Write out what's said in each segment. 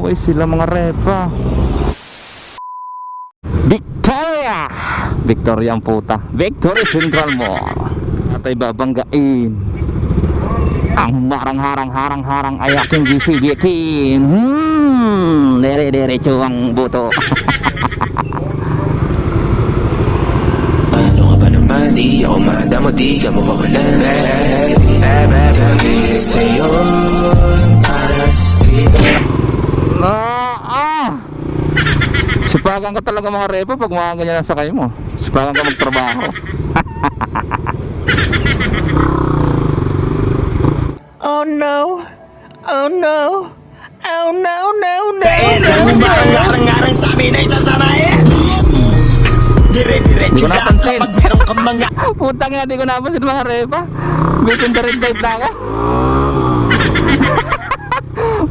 Away sila mga repa. Victoria! Victoria ang puta. Victory Central Mall. Atay babanggain. Ang marang-harang-harang-harang ay aking gisibikin. Hmm, dere-derecho ang buto. Ano ka ba naman? Di ako madamo, di ka mawawala Dahil sa'yo Para Sipagan ka talaga mga repa pag mga ganyan ang sakay mo. Sipagan ka magtrabaho. Oh no. Oh no. Oh no, no, no. Eh, umarang-arang-arang sa amin ay sasamahin Dire-diretso lang kapag meron kang mga Putang ina, di ko napansin mga repa. Bitin the red light na ako.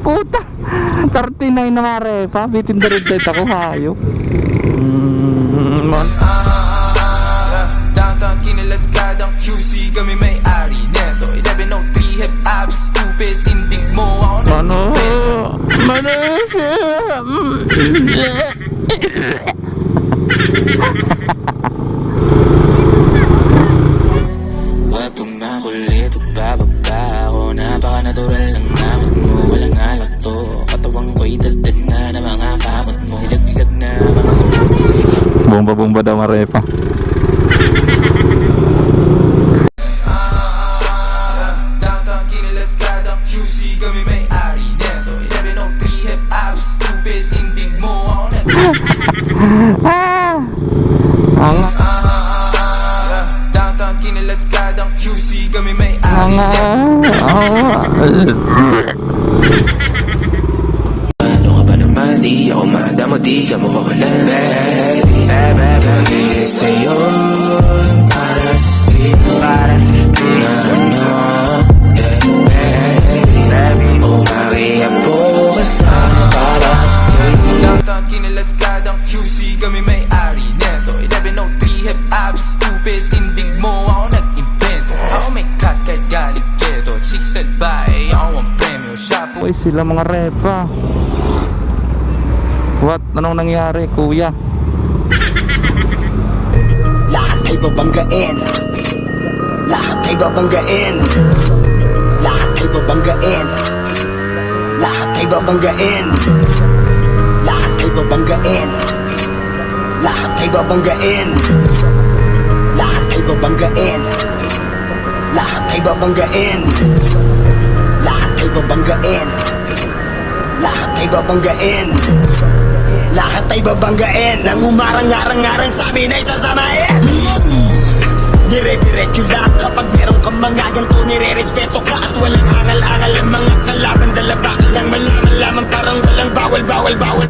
Puta. 39 na mare pa bitin na rin ako hayop mm, man Downtown kinalagkad ang QC Kami may ari neto 1103 hep abi stupid Tindig mo ako na Mano? Mano? Matong na kulit At bababa ako. Napaka natural ng Bigat na na mga kamot mo Nilaglag na mga sumot sa Bomba bomba daw marepa Ang Ang ah. Ang Umakiyapo ka kiniladkadang QC kami may-ari neto 1103 hep abi stupid Tindig mo ako nag-invento Ako may class kahit galing ghetto Chicks at bae ako ang premyo Shop Uy, sila mga repa. What? Anong nangyari, kuya? Lahat ay babanggain. Lahat ay babanggain. Lahat ay babanggain. Lahat ay babanggain. Lahat ay babanggain. Lahat ay babanggain. Lahat ay babanggain. Lahat ay babanggain. Lahat ay babanggain. Lahat ay babanggain. Lahat ay babanggain Nang umarang-arang-arang sa amin ay sasamain Dire-diretso lang kapag meron kang mga ganito Nire-respeto ka at walang angal-angal Ang mga kalaban. Dala bakal lang malaman lamang Parang walang bawal-bawal-bawal